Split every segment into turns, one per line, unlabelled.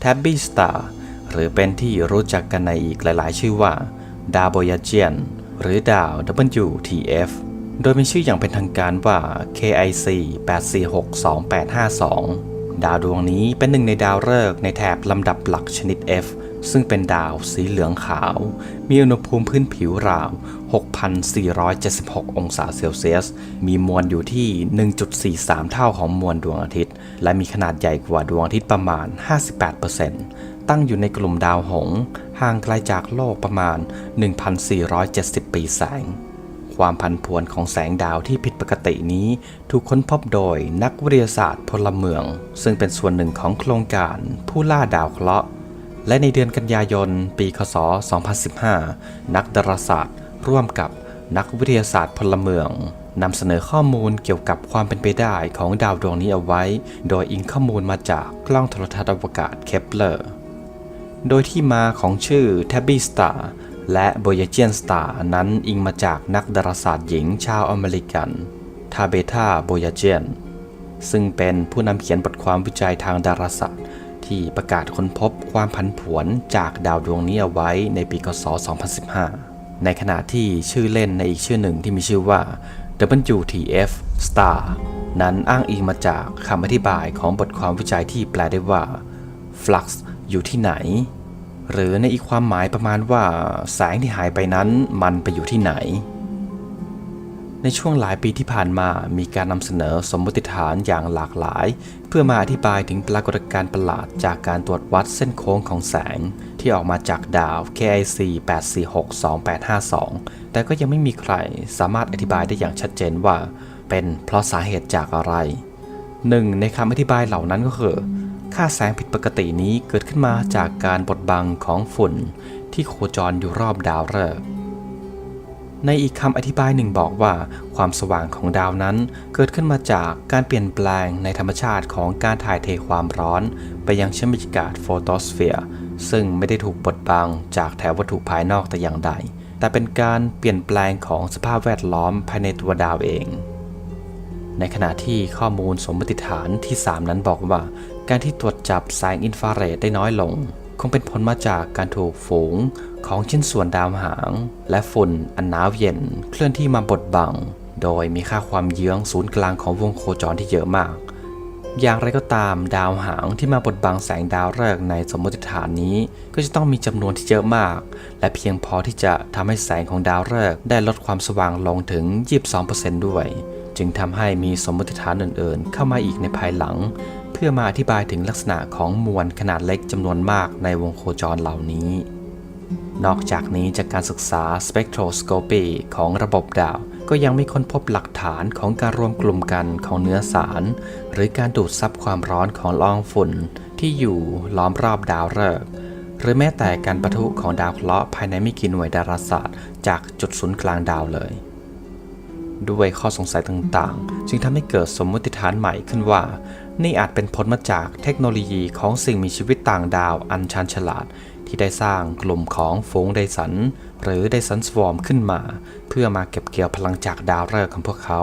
แทบบี้สตาร์หรือเป็นที่รู้จักกันในอีกหลายๆ ชื่อว่าดาวโบยาเจียนหรือดาว WTF โดยมีชื่ออย่างเป็นทางการว่า KIC 8462852 ดาวดวงนี้เป็นหนึ่งในดาวฤกษ์ในแถบลำดับหลักชนิด F ซึ่งเป็นดาวสีเหลืองขาว มีอุณหภูมิพื้นผิวราว 6,476 องศาเซลเซียส มีมวลอยู่ที่ 1.43 เท่าของมวลดวงอาทิตย์ และมีขนาดใหญ่กว่าดวงอาทิตย์ประมาณ 58%ตั้งอยู่ในกลุ่มดาวหงส์ห่างไกลจากโลกประมาณ 1,470 ปีแสง ความพันผวนของแสงดาวที่ผิดปกตินี้ ถูกค้นพบโดยนักวิทยาศาสตร์พลเมือง ซึ่งเป็นส่วนหนึ่งของโครงการผู้ล่าดาวเคราะห์ และในเดือนกันยายน ปีคศ 2015 นักดาราศาสตร์ ร่วมกับนักวิทยาศาสตร์พลเมืองนำเสนอข้อมูลเกี่ยวกับความเป็นไปได้ของดาวดวงนี้เอาไว้ โดยอิงข้อมูลมาจากกล้องโทรทัศน์อวกาศเคปเลอร์ โดยที่มาของชื่อ Tabby Star และ Voyager Star นั้นอิงมาจากนักดาราศาสตร์หญิงชาวอเมริกันทาเบธาโบยาเจนซึ่งเป็นผู้นำเขียนบทความวิจัยทางดาราศาสตร์ ที่ประกาศค้นพบความผันผวนจากดาวดวงนี้เอาไว้ในปีคศ 2015 ในขณะที่ชื่อเล่นในอีกชื่อหนึ่งที่มีชื่อว่า WTF Star นั้นอ้างอิงมาจากคำอธิบายของบทความวิจัยที่แปลได้ว่า flux อยู่ที่ไหน หรือในอีกความหมายประมาณว่าแสงที่หายไปนั้นมันไปอยู่ที่ไหน ในช่วงหลายปีที่ผ่านมามีการนำเสนอสมมติฐานอย่างหลากหลาย เพื่อมาอธิบายถึงปรากฏการณ์ประหลาดจากการตรวจวัดเส้นโค้งของแสง ที่ออกมาจากดาว KIC 8462852 แต่ก็ยังไม่มีใครสามารถอธิบายได้อย่างชัดเจนว่า เป็นเพราะสาเหตุจากอะไรหนึ่งในคำอธิบายเหล่านั้นก็คือ ค่าแสงผิดปกตินี้เกิดขึ้นมาจากการบดบังของฝุ่น ที่โคจรอยู่รอบดาวฤกษ์ ในอีกคำอธิบายหนึ่งบอกว่า ความสว่างของดาวนั้น เกิดขึ้นมาจากการเปลี่ยนแปลงในธรรมชาติของการถ่ายเทความร้อน ไปยังชั้นบรรยากาศโฟโตสเฟียร์ซึ่งไม่ได้ถูกบดบังจากแถววัตถุภายนอกแต่อย่างใด แต่เป็นการเปลี่ยนแปลงของสภาพแวดล้อมภายในตัวดาวเอง ในขณะที่ข้อมูลสมมติฐานที่ 3 นั้นบอกว่า การที่ตรวจจับแสงอินฟราเรดได้น้อยลง คงเป็นผลมาจากการถูกฝูง ของชิ้นส่วนดาวหาง และฝุ่นอันหนาวเย็นเคลื่อนที่มาบดบัง โดยมีค่าความเยื้องศูนย์กลางของวงโคจรที่เยอะมาก อย่างไรก็ตามดาวหางที่มาบดบังแสงดาวฤกในสมมติฐานนี้ ก็จะต้องมีจำนวนที่เยอะมาก และเพียงพอที่จะทำให้แสงของดาวฤกได้ลดความสว่างลงถึง 22%ด้วย จึงทำให้มีสมมติฐานอื่นๆ เข้ามาอีกในภายหลังเพื่อมาอธิบายถึงลักษณะของมวลขนาดเล็กจำนวนมากในวงโคจรเหล่านี้ นอกจากนี้จากการศึกษาสเปกโทรสโคปีของระบบดาว ก็ยังไม่ค้นพบหลักฐานของการรวมกลุ่มกันของเนื้อสาร หรือการดูดซับความร้อนของละอองฝุ่น ที่อยู่ล้อมรอบดาวฤกษ์หรือแม้แต่การปะทุของดาวเคราะห์ภายในไม่กี่หน่วยดาราศาสตร์ จากจุดศูนย์กลางดาวเลย ด้วยข้อสงสัยต่างๆ จึงทำให้เกิดสมมติฐานใหม่ขึ้นว่า นี่อาจเป็นผลมาจากเทคโนโลยีของสิ่งมีชีวิตต่างดาวอันชันฉลาด ที่ได้สร้างกลุ่มของฝูงไดสัน หรือไดสันสวอมขึ้นมา เพื่อมาเก็บเกี่ยวพลังจากดาวฤกษ์ของพวกเขา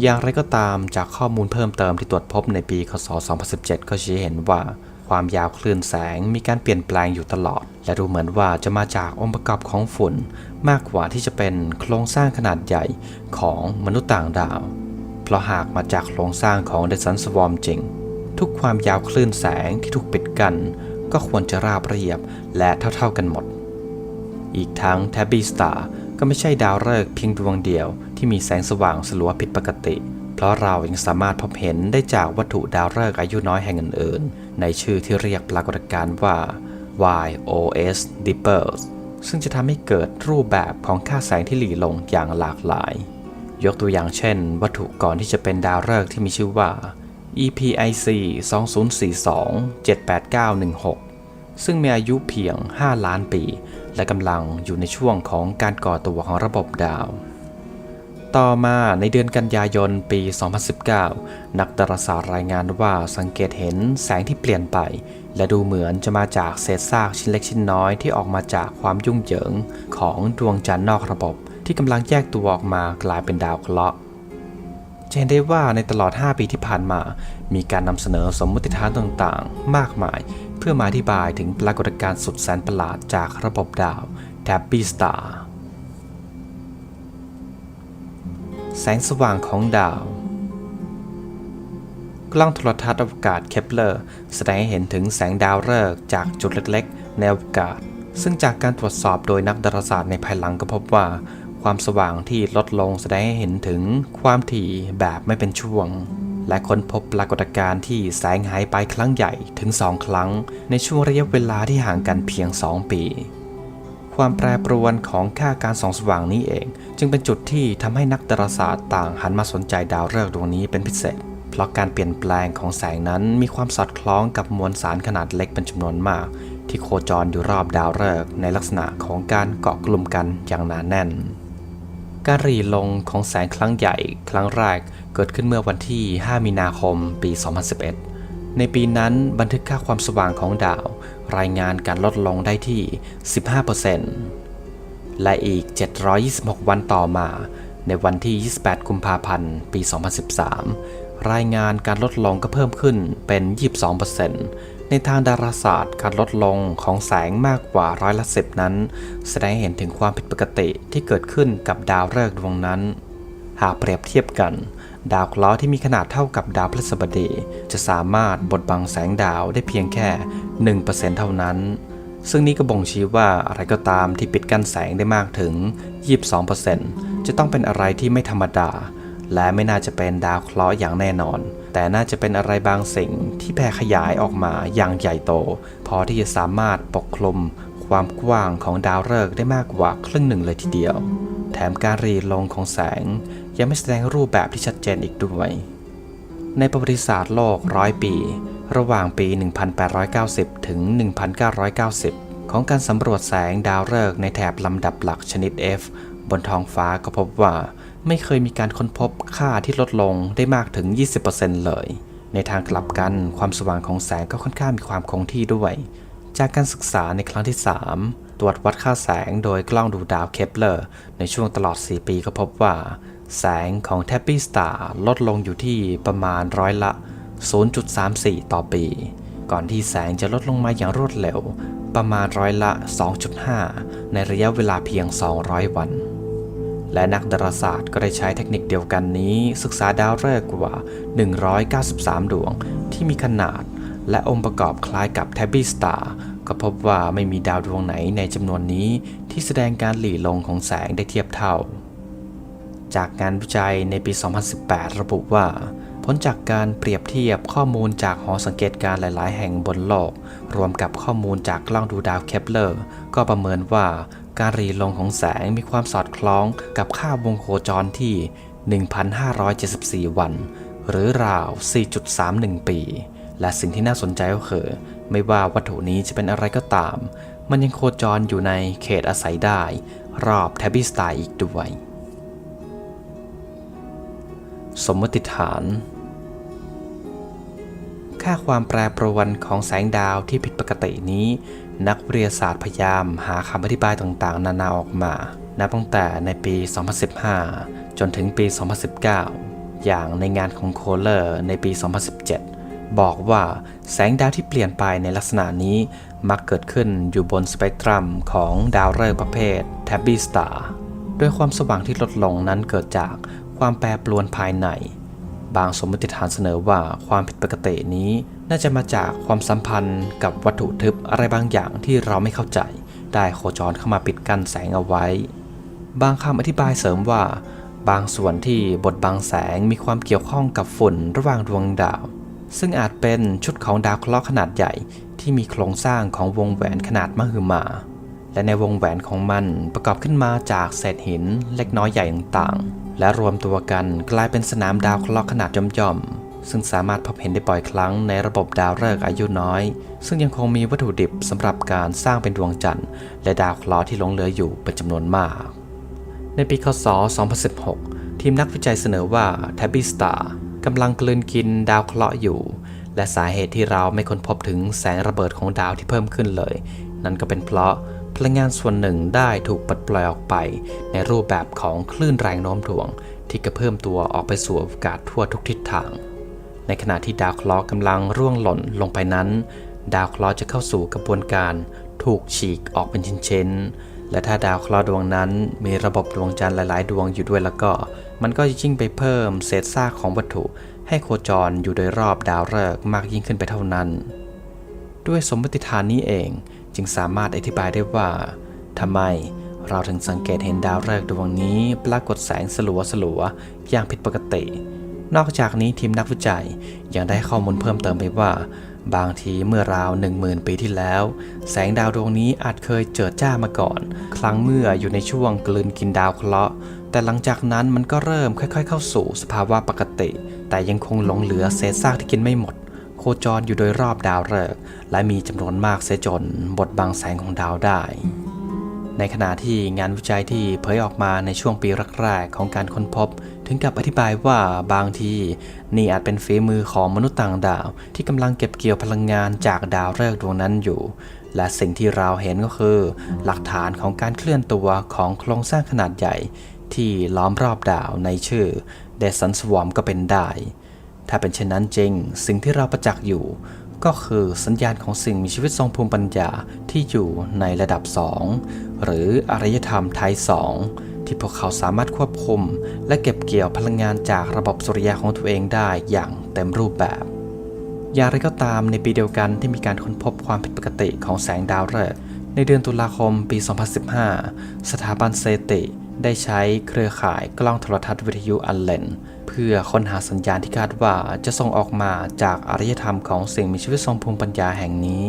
อย่างไรก็ตามจากข้อมูลเพิ่มเติมที่ตรวจพบในปีคศ 2017 ก็ชี้เห็นว่าความยาวคลื่นแสงมีการเปลี่ยนแปลงอยู่ตลอด และดูเหมือนว่าจะมาจากองค์ประกอบของฝุ่น มากกว่าที่จะเป็นโครงสร้างขนาดใหญ่ของมนุษย์ต่างดาว เพราะหากมาจากโครงสร้างของเดซันสวอมจริง ทุกความยาวคลื่นแสงที่ถูกปิดกั้น ก็ควรจะราบเรียบและเท่าๆกันหมด อีกทั้ง Tabby Star ก็ไม่ใช่ดาวฤกษ์เพียงดวงเดียวที่มีแสงสว่างสลัวผิดปกติ เพราะเรายังสามารถพบเห็นได้จากวัตถุดาวฤกษ์อายุน้อยแห่งอื่นๆ ในชื่อที่เรียกปรากฏการณ์ว่า YOS Dippers ซึ่งจะทำให้เกิดรูปแบบของค่าแสงที่หลีลงอย่างหลากหลาย ยกตัวอย่างเช่น วัตถุก่อนที่จะเป็นดาวฤกษ์ที่มีชื่อว่า EPIC 2042 78916 ซึ่งมีอายุเพียง 5 ล้านปี และกำลังอยู่ในช่วงของการก่อตัวของระบบดาว ต่อมาในเดือนกันยายนปี 2019 นักดาราศาสตร์รายงานว่าสังเกตเห็นแสงที่เปลี่ยนไป และดูเหมือนจะมาจากเศษซากชิ้นเล็กชิ้นน้อยที่ออกมาจากความยุ่งเหยิงของดวงจันทร์นอกระบบ ที่กำลังแยกตัวออกมากลายเป็นดาวเคราะห์จะเห็นได้ว่าในตลอด 5 ปีที่ผ่านมา มีการนำเสนอสมมติฐานต่างๆ มากมาย เพื่อมาอธิบายถึงปรากฏการณ์สุดแสนประหลาดจากระบบดาว t a b b y Star แสงสว่างของดาว กล้องโทรทัศน์อวกาศเคปเลอร์แสดงให้เห็นถึงแสงดาวฤกษ์จากจุดเล็กๆ ในอวกาศ ซึ่งจากการตรวจสอบโดยนักดาราศาสตร์ในภายหลังก็พบว่า ความสว่างที่ลดลงแสดงให้เห็นถึงความถี่แบบไม่เป็นช่วง และค้นพบปรากฏการณ์ที่แสงหายไปครั้งใหญ่ถึง2ครั้ง ในช่วงระยะเวลาที่ห่างกันเพียง 2 ปี ความแปรปรวนของค่าการส่องสว่างนี้เอง จึงเป็นจุดที่ทำให้นักดาราศาสตร์ต่างหันมาสนใจดาวฤกษ์ดวงนี้เป็นพิเศษ เพราะการเปลี่ยนแปลงของแสงนั้นมีความสอดคล้องกับมวลสารขนาดเล็กเป็นจำนวนมาก ที่โคจรอยู่รอบดาวฤกษ์ในลักษณะของการเกาะกลุ่มกันอย่างหนาแน่น การรีลงของแสงครั้งใหญ่ครั้งแรกเกิดขึ้นเมื่อวันที่ 5 มีนาคม ปี 2011 ในปีนั้นบันทึกค่าความสว่างของดาว รายงานการลดลงได้ที่ 15%และอีก 726 วันต่อมา ในวันที่ 28 กุมภาพันธ์ ปี 2013 รายงานการลดลงก็เพิ่มขึ้นเป็น 22% ในทางดาราศาสตร์การลดลงของแสงมากกว่าร้อยละสิบนั้น แสดงเห็นถึงความผิดปกติที่เกิดขึ้นกับดาวฤกษ์ดวงนั้น หากเปรียบเทียบกัน ดาวเคราะห์ที่มีขนาดเท่ากับดาวพฤหัสบดี จะสามารถบดบังแสงดาวได้เพียงแค่ 1%เท่านั้น ซึ่งนี้ก็บ่งชี้ว่าอะไรก็ตามที่ปิดกั้นแสงได้มากถึง 22%จะต้องเป็นอะไรที่ไม่ธรรมดา และไม่น่าจะเป็นดาวเคราะห์อย่างแน่นอน แต่น่าจะเป็นอะไรบางสิ่งที่แผ่ขยายออกมาอย่างใหญ่โต พอที่จะสามารถปกคลุมความกว้างของดาวฤกษ์ได้มากกว่าครึ่งหนึ่งเลยทีเดียว แถมการรีลงของแสง ยังไม่แสดงรูปแบบที่ชัดเจนอีกด้วย ในประวัติศาสตร์โลกร้อยปี ระหว่างปี 1890 ถึง 1990 ของการสำรวจแสงดาวฤกษ์ในแถบลำดับหลักชนิด F บนท้องฟ้าก็พบว่า ไม่เคยมีการค้นพบค่าที่ลดลงได้มากถึง 20%เลย ในทางกลับกันความสว่างของแสงก็ค่อนข้างมีความคงที่ด้วย จากการศึกษาในครั้งที่ 3 ตรวจวัดค่าแสงโดยกล้องดูดาวเคปเลอร์ในช่วงตลอด 4 ปีก็พบว่า แสงของแทปปี้สตาร์ลดลงอยู่ที่ประมาณร้อยละ 0.34 ต่อปี ก่อนที่แสงจะลดลงมาอย่างรวดเร็ว ประมาณร้อยละ 2.5 ในระยะเวลาเพียง 200 วัน และนักดาราศาสตร์ก็ได้ใช้เทคนิคเดียวกันนี้ ศึกษาดาวฤกษ์กว่า 193 ดวงที่มีขนาดและองค์ประกอบคล้ายกับแทบบี้สตาร์ก็พบว่าไม่มีดาวดวงไหนในจำนวนนี้ที่แสดงการหลี่ลงของแสงได้เทียบเท่า จากงานวิจัยในปี 2018 ระบุว่า ผลจากการเปรียบเทียบข้อมูลจากหอสังเกตการณ์หลาย ๆ แห่งบนโลก รวมกับข้อมูลจากกล้องดูดาวเคปเลอร์ ก็ประเมินว่า การรีลงของแสงมีความสอดคล้องกับค่าวงโคจรที่ 1,574 วัน หรือราว 4.31 ปี และสิ่งที่น่าสนใจก็คือ ไม่ว่าวัตถุนี้จะเป็นอะไรก็ตาม มันยังโคจรอยู่ในเขตอาศัยได้ รอบแทบบิสไตอีกด้วย สมมติฐานค่าความแปรปรวนของแสงดาวที่ผิดปกตินี้ นักวิทยาศาสตร์พยายามหาคำอธิบายต่างๆ นานาออกมา นับตั้งแต่ในปี 2015 จนถึงปี 2019 อย่างในงานของโคเลอร์ในปี 2017 บอกว่าแสงดาวที่เปลี่ยนไปในลักษณะนี้มักเกิดขึ้นอยู่บนสเปกตรัมของดาวฤกษ์ประเภทแทบบี้สตาร์โดยความสว่างที่ลดลงนั้นเกิดจากความแปรปรวนภายใน บางสมมติฐานเสนอว่าความผิดปกตินี้ น่าจะมาจากความสัมพันธ์กับวัตถุทึบอะไรบางอย่างที่เราไม่เข้าใจ ได้โคจรเข้ามาปิดกั้นแสงเอาไว้ บางคำอธิบายเสริมว่า บางส่วนที่บดบังแสงมีความเกี่ยวข้องกับฝุ่นระหว่างดวงดาว ซึ่งอาจเป็นชุดของดาวเคราะห์ขนาดใหญ่ ที่มีโครงสร้างของวงแหวนขนาดมหึมา และในวงแหวนของมันประกอบขึ้นมาจากเศษหินเล็กน้อยใหญ่ต่างๆและรวมตัวกันกลายเป็นสนามดาวเคราะห์ขนาดย่อมๆ ซึ่งสามารถพบเห็นได้บ่อยครั้งในระบบดาวฤกษ์อายุน้อย ซึ่งยังคงมีวัตถุดิบสำหรับการสร้างเป็นดวงจันทร์ และดาวเคราะห์ที่หลงเหลืออยู่เป็นจำนวนมาก ในปีคศ 2016 ทีมนักวิจัยเสนอว่า t a b b y Star กำลังกลืนกินดาวเคราะห์อยู่ และสาเหตุที่เราไม่ค้นพบถึงแสงระเบิดของดาวที่เพิ่มขึ้นเลย นั่นก็เป็นเพราะพลังงานส่วนหนึ่งได้ถูกปลดปล่อยออกไป ในรูปแบบของคลื่นแรงโน้มถ่วง ที่กระเพิ่มตัวออกไปสู่อวกาศทั่วทุกทิศทาง ในขณะที่ดาวเคราะห์กำลังร่วงหล่นลงไปนั้น ดาวเคราะห์จะเข้าสู่กระบวนการถูกฉีกออกเป็นชิ้นๆ และถ้าดาวเคราะห์ดวงนั้นมีระบบดวงจันทร์หลายๆ ดวงอยู่ด้วยแล้วก็ มันก็จะยิ่งไปเพิ่มเศษซากของวัตถุ ให้โคจรอยู่โดยรอบดาวฤกษ์มากยิ่งขึ้นไปเท่านั้น ด้วยสมมติฐานนี้เองจึงสามารถอธิบายได้ว่าทำไมเราถึงสังเกตเห็นดาวฤกษ์ดวงนี้ปรากฏแสงสลัวสลัวๆอย่างผิดปกติ นอกจากนี้ทีมนักวิจัยยังได้ข้อมูลเพิ่มเติมไปว่า บางทีเมื่อราว 10,000 ปีที่แล้ว แสงดาวดวงนี้อาจเคยเจิดจ้ามาก่อน ครั้งเมื่ออยู่ในช่วงกลืนกินดาวเคราะห์แต่หลังจากนั้นมันก็เริ่มค่อย ๆ เข้าสู่สภาวะปกติ แต่ยังคงหลงเหลือเศษซากที่กินไม่หมด โคจรอยู่โดยรอบดาวฤกษ์และมีจำนวนมากเสียจนบดบังแสงของดาวได้ ในขณะที่งานวิจัยที่เผยออกมาในช่วงปีแรกๆของการค้นพบ ถึงกับอธิบายว่าบางที นี่อาจเป็นฝีมือของมนุษย์ต่างดาว ที่กำลังเก็บเกี่ยวพลังงานจากดาวฤกษ์ดวงนั้นอยู่ และสิ่งที่เราเห็นก็คือ หลักฐานของการเคลื่อนตัวของโครงสร้างขนาดใหญ่ ที่ล้อมรอบดาวในชื่อเดซันสวอมก็เป็นได้ ถ้าเป็นเช่นนั้นจริง สิ่งที่เราประจักษ์อยู่ ก็คือสัญญาณของสิ่งมีชีวิตทรงภูมิปัญญาที่อยู่ในระดับ 2 หรืออารยธรรมไทย2ที่พวกเขาสามารถควบคุม และเก็บเกี่ยวพลังงานจากระบบสุริยะของตัวเองได้อย่างเต็มรูปแบบ อย่างไรก็ตามในปีเดียวกันที่มีการค้นพบความผิดปกติของแสงดาวฤกษ์ในเดือนตุลาคมปี 2015 สถาบันเซติได้ใช้เครือข่ายกล้องโทรทัศน์วิทยุอัลเลนเพื่อค้นหาสัญญาณที่คาดว่าจะส่งออกมาจากอารยธรรมของสิ่งมีชีวิตทรงภูมิปัญญาแห่งนี้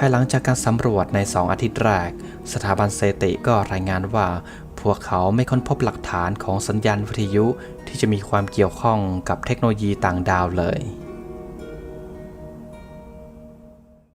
ภายหลังจากการสำรวจใน 2 อาทิตย์แรก สถาบันเซติก็รายงานว่า พวกเขาไม่ค้นพบหลักฐานของสัญญาณวิทยุที่จะมีความเกี่ยวข้องกับเทคโนโลยีต่างดาวเลย